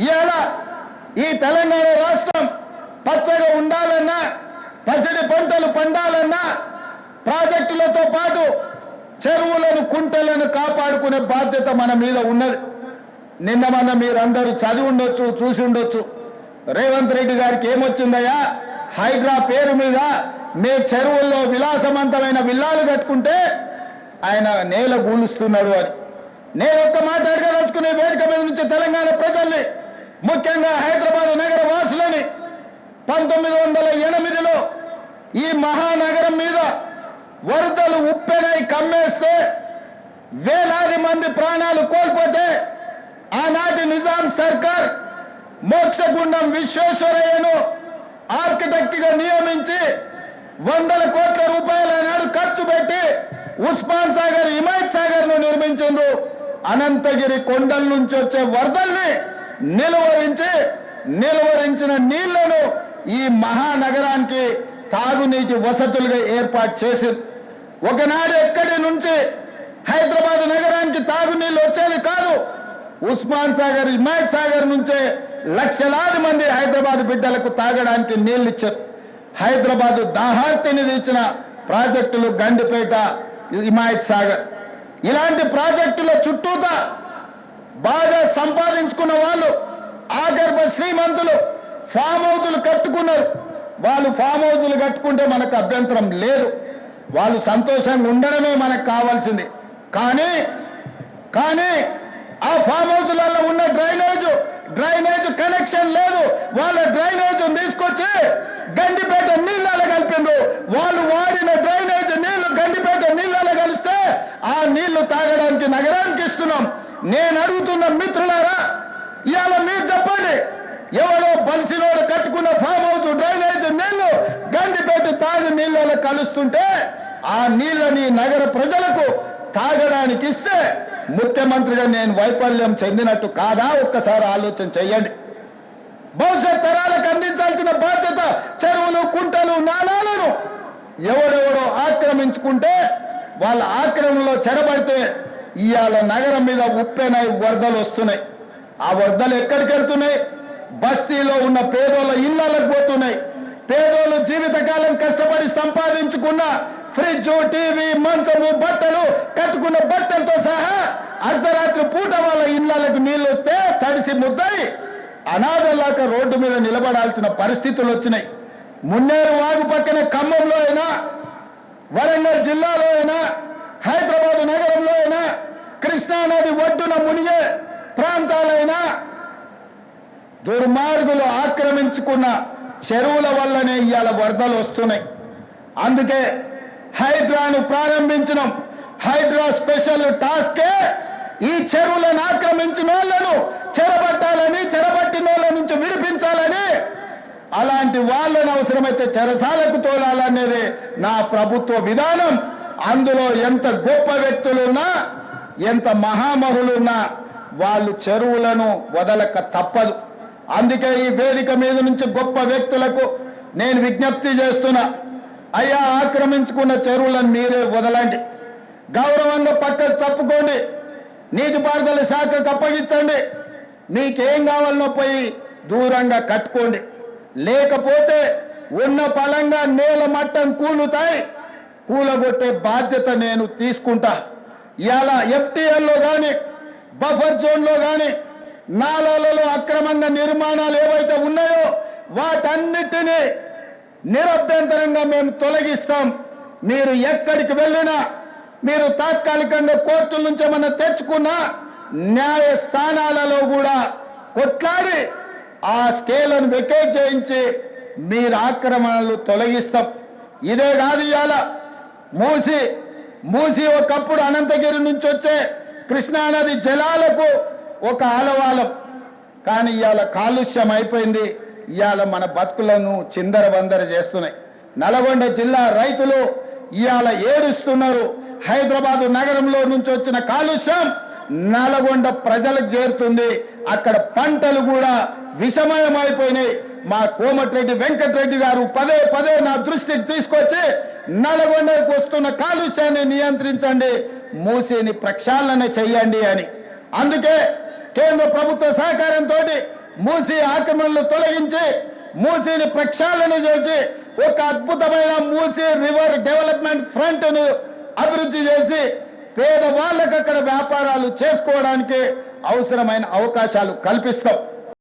ఇవాళ ఈ తెలంగాణ రాష్ట్రం పచ్చగా ఉండాలన్నా పసిడి పంటలు పండాలన్నా ప్రాజెక్టులతో పాటు చెరువులను కుంటలను కాపాడుకునే బాధ్యత మన మీద ఉన్నది. నిన్న మన మీరందరూ చదివి ఉండొచ్చు చూసి ఉండొచ్చు. రేవంత్ రెడ్డి గారికి ఏమొచ్చిందయ్యా? హైడ్రా పేరు మీద మీ చెరువుల్లో విలాసవంతమైన విల్లాలు కట్టుకుంటే ఆయన నేల గూలుస్తున్నాడు అని. నేను ఒక్క మాట అడగదలుచుకునే వేదిక మీద నుంచి తెలంగాణ ప్రజల్ని ముఖ్యంగా హైదరాబాద్ నగర వాసులని పంతొమ్మిది వందల ఎనిమిదిలో ఈ మహానగరం మీద వరదలు ఉప్పెనై కమ్మేస్తే వేలాది మంది ప్రాణాలు కోల్పోతే ఆనాటి నిజాం సర్కార్ మోక్షగుండం విశ్వేశ్వరయ్యను ఆర్కిటెక్ట్గా నియమించి వందల కోట్ల రూపాయల నాడు ఖర్చు పెట్టి ఉస్మాన్ సాగర్ హిమాయత్ సాగర్ను నిర్మించిండ్రు అనంతగిరి కొండల నుంచి వచ్చే వరదల్ని నిలువరించి నిలువరించిన నీళ్ళను ఈ మహానగరానికి తాగునీటి వసతులుగా ఏర్పాటు చేసింది ఒకనాడు ఎక్కడి నుంచి హైదరాబాద్ నగరానికి తాగునీళ్ళు వచ్చేది కాదు ఉస్మాన్ సాగర్ హిమాయత్ సాగర్ నుంచే లక్షలాది మంది హైదరాబాద్ బిడ్డలకు తాగడానికి నీళ్ళు ఇచ్చారు హైదరాబాద్ దాహార్తిని తీర్చిన ప్రాజెక్టులు గండిపేట హిమాయత్ సాగర్. ఇలాంటి ప్రాజెక్టుల చుట్టూతా బాగా సంపాదించుకున్న వాళ్ళు ఆగర్భ శ్రీమంతులు ఫామ్ హౌజులు కట్టుకున్నారు. వాళ్ళు ఫామ్ హౌజులు కట్టుకుంటే మనకు అభ్యంతరం లేదు. వాళ్ళు సంతోషంగా ఉండడమే మనకు కావాల్సింది. కానీ కానీ ఆ ఫామ్ హౌజులలో ఉన్న డ్రైనేజ్ డ్రైనేజ్ కనెక్షన్ లేదు. వాళ్ళ డ్రైనేజ్ తీసుకొచ్చి గండిపేట నీళ్ళలో కలిపిండ్రు వాళ్ళు వాడిన డ్రైనేజ్ నీళ్ళు గండిపేట నీళ్ళలో కలిస్తే ఆ నీళ్ళు తాగడానికి నగరానికి ఇస్తున్నాం. నేను అడుగుతున్న మిత్రులారా ఇవాళ మీరు చెప్పండి ఎవరో బలిసినోడు కట్టుకున్న ఫామ్ హౌస్ డ్రైనేజ్ నీళ్ళు గండిపేట తాగి నీళ్ళలో కలుస్తుంటే ఆ నీళ్ళని నగర ప్రజలకు తాగడానికి ఇస్తే ముఖ్యమంత్రిగా నేను వైఫల్యం చెందినట్టు కాదా? ఒక్కసారి ఆలోచన చెయ్యండి భవిష్యత్ తరాలకు అందించాల్సిన బాధ్యత చెరువులు కుంటలు నాళాలను ఎవడెవడో ఆక్రమించుకుంటే వాళ్ళ ఆక్రమణలో చెరబడితే ఇవాళ నగరం మీద ఉప్పెనై వరదలు వస్తున్నాయి. ఆ వరదలు ఎక్కడికి వెళ్తున్నాయి? బస్తీలో ఉన్న పేదోళ్ళ ఇళ్ళలకు పోతున్నాయి. పేదోళ్ళు జీవితకాలం కష్టపడి సంపాదించుకున్న ఫ్రిడ్జ్ టీవీ మంచము బట్టలు కట్టుకున్న బట్టలతో సహా అర్ధరాత్రి పూట వాళ్ళ ఇళ్ళకు నీళ్ళు వస్తే తడిసి ముద్దయి అనాథలాక రోడ్డు మీద నిలబడాల్సిన పరిస్థితులు వచ్చినాయి. మున్నేరు వాగు పక్కన ఖమ్మంలో అయినా వరంగల్ జిల్లాలో అయినా హైదరాబాద్ నగరంలో అయినా కృష్ణానది ఒడ్డున మునిగే ప్రాంతాలైనా దుర్మార్గులు ఆక్రమించుకున్న చెరువుల వల్లనే ఇవాళ వరదలు వస్తున్నాయి. అందుకే హైడ్రాను ప్రారంభించినాం. హైడ్రా స్పెషల్ టాస్కే ఈ చెరువులను ఆక్రమించిన వాళ్ళను చెరబట్టాలని చెరబట్టిన వాళ్ళ నుంచి విడిపించాలని అలాంటి వాళ్ళని అవసరమైతే చెరసాలకు తోలాలనేది నా ప్రభుత్వ విధానం. అందులో ఎంత గొప్ప వ్యక్తులున్నా ఎంత మహామహులున్నా వాళ్ళు చెరువులను వదలక తప్పదు. అందుకే ఈ వేదిక మీద నుంచి గొప్ప వ్యక్తులకు నేను విజ్ఞప్తి చేస్తున్నా అయ్యా ఆక్రమించుకున్న చెరువులను మీరే వదలండి. గౌరవంగా పక్కకు తప్పుకోండి. నీటిపారుదల శాఖకు అప్పగించండి. మీకేం కావాలనో పోయి దూరంగా కట్టుకోండి. లేకపోతే ఉన్న పలంగా నేల మట్టం కూలుతాయి. కూలగొట్టే బాధ్యత నేను తీసుకుంటా. ఇలా ఎఫ్టీఎల్లో కానీ బఫర్ జోన్లో కానీ నాలాలలో అక్రమంగా నిర్మాణాలు ఏవైతే ఉన్నాయో వాటన్నిటినీ నిరభ్యంతరంగా మేము తొలగిస్తాం. మీరు ఎక్కడికి వెళ్ళినా మీరు తాత్కాలికంగా కోర్టుల నుంచి ఏమన్నా తెచ్చుకున్నా న్యాయ స్థానాలలో కూడా కొట్లాడి ఆ స్కేలను వెకేట్ చేయించి మీరు ఆక్రమణలు తొలగిస్తాం. ఇదే కాదు ఇవాళ మూసి మూసి ఒకప్పుడు అనంతగిరి నుంచి వచ్చే కృష్ణానది జలాలకు ఒక ఆలవాలం. కానీ ఇవాళ కాలుష్యం అయిపోయింది. ఇవాళ మన బతుకులను చిందర వందర చేస్తున్నాయి. నల్గొండ జిల్లా రైతులు ఇవాళ ఏడుస్తున్నారు. హైదరాబాదు నగరంలో నుంచి వచ్చిన కాలుష్యం నల్గొండ ప్రజలకు చేరుతుంది. అక్కడ పంటలు కూడా విషమయమైపోయినాయి. మా కోమటిరెడ్డి వెంకటరెడ్డి గారు పదే పదే నా దృష్టికి తీసుకొచ్చి నల్గొండకు వస్తున్న కాలుష్యాన్ని నియంత్రించండి మూసేని ప్రక్షాళన చెయ్యండి అని. అందుకే కేంద్ర ప్రభుత్వ సహకారంతో మూసి ఆక్రమణలు తొలగించి మూసీని ప్రక్షాళన చేసి ఒక అద్భుతమైన మూసీ రివర్ డెవలప్మెంట్ ఫ్రంట్ను అభివృద్ధి చేసి పేదవాళ్ళకు అక్కడ వ్యాపారాలు చేసుకోవడానికి అవసరమైన అవకాశాలు కల్పిస్తాం.